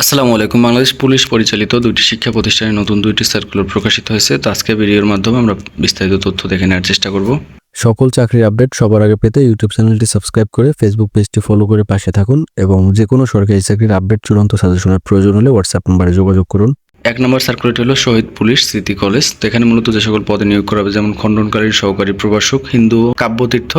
আসসালামু আলাইকুম। বাংলাদেশ পুলিশ পরিচালিত দুটি শিক্ষা প্রতিষ্ঠানে নতুন দুইটি সার্কুলার প্রকাশিত হয়েছে। তো আজকে ভিডিওর মাধ্যমে আমরা বিস্তারিত তথ্য দেখে নেওয়ার চেষ্টা করব। সকল চাকরির আপডেট সবার আগে পেতে ইউটিউব চ্যানেলটি সাবস্ক্রাইব করে ফেসবুক পেজটি ফলো করে পাশে থাকুন এবং যে কোনো সরকারি চাকরির আপডেট চূড়ান্ত সাজেশনের প্রয়োজন হলে হোয়াটসঅ্যাপ নম্বরে যোগাযোগ করুন। এক নম্বর সার্কুলেট হলো শহীদ পুলিশ স্মৃতি কলেজ। তো এখানে মূলত যে সকল পদে নিয়োগ করা হবে, যেমন খণ্ডনকারী, সহকারী প্রভাষক, হিন্দু, কাব্যতীর্থ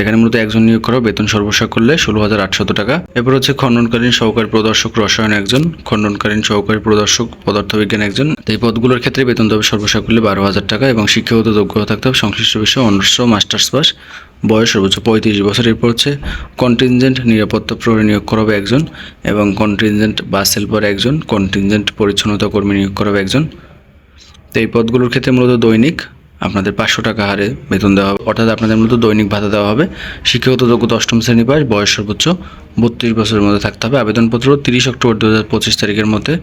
এখানে মূলত একজন নিয়োগ করা বেতন সর্বসা করলে ষোলো হাজার আটশত টাকা। এরপর হচ্ছে খণ্ডনকালীন সহকারী প্রদর্শক, রসায়ন একজন খণ্ডনকালীন সহকারী প্রদর্শক, পদার্থবিজ্ঞান একজন। এই পদগুলোর ক্ষেত্রে বেতন দেবে সর্বসা করলে বারো হাজার টাকা এবং শিক্ষাগত যোগ্যতা থাকতে হবে সংশ্লিষ্ট বিষয়ে অনার্স মাস্টার্স পাস। বয়স সর্বোচ্চ পঁয়ত্রিশ বছরের এরপর হচ্ছে কন্টিনজেন্ট নিরাপত্তা প্রহরী নিয়োগ করা হবে একজন এবং কন্টিনজেন্ট বাস হেল্পার একজন কন্টিনজেন্ট পরিচ্ছন্নতা কর্মী নিয়োগ করা হবে একজন। তো এই পদগুলোর ক্ষেত্রে মূলত দৈনিক আপনাদের পাঁচশো টাকা হারে বেতন দেওয়া হবে। অর্থাৎ আপনাদের মূলত দৈনিক ভাতা দেওয়া হবে। শিক্ষাগত যোগ্যতা অষ্টম শ্রেণি পাস, বয়স সর্বোচ্চ বত্রিশ বছরের মধ্যে থাকতে হবে। আবেদনপত্র তিরিশ অক্টোবর দু হাজার পঁচিশ তারিখের মধ্যে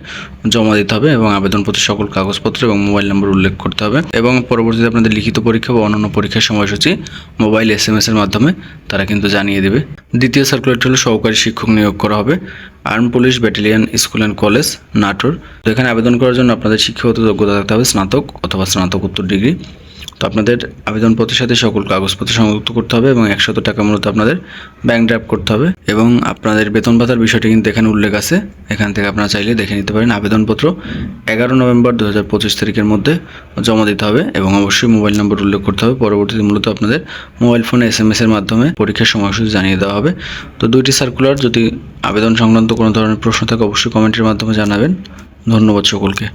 জমা দিতে হবে এবং আবেদনপত্রের সকল কাগজপত্র এবং মোবাইল নম্বর উল্লেখ করতে হবে এবং পরবর্তীতে আপনাদের লিখিত পরীক্ষা বা অন্যান্য পরীক্ষার সময়সূচি মোবাইল এস এম এর মাধ্যমে তারা কিন্তু জানিয়ে দেবে। দ্বিতীয় সার্কুলারটি হলো সহকারী শিক্ষক নিয়োগ করা হবে। Arm police battalion school and college Natore এখানে আবেদন করার জন্য আপনাদের শিক্ষাগত যোগ্যতা থাকতে হবে স্নাতক অথবা স্নাতকোত্তর ডিগ্রি। তো আপনাদের আবেদনপত্রের সাথে সকল কাগজপত্র সংযুক্ত করতে হবে এবং একশত টাকা মূলত আপনাদের ব্যাংক ড্রাফট করতে হবে এবং আপনাদের বেতন ভাতার বিষয়টি কিন্তু এখানে উল্লেখ আছে। এখান থেকে আপনারা চাইলে দেখে নিতে পারেন। আবেদনপত্র এগারো নভেম্বর দু হাজার পঁচিশ তারিখের মধ্যে জমা দিতে হবে এবং অবশ্যই মোবাইল নম্বর উল্লেখ করতে হবে। পরবর্তীতে মূলত আপনাদের মোবাইল ফোনে এস এম এর মাধ্যমে পরীক্ষার সময়সূচি জানিয়ে দেওয়া হবে। তো দুইটি সার্কুলার যদি আবেদন সংক্রান্ত কোনো ধরনের প্রশ্ন থাকে, অবশ্যই কমেন্টের মাধ্যমে জানাবেন। ধন্যবাদ সকলকে।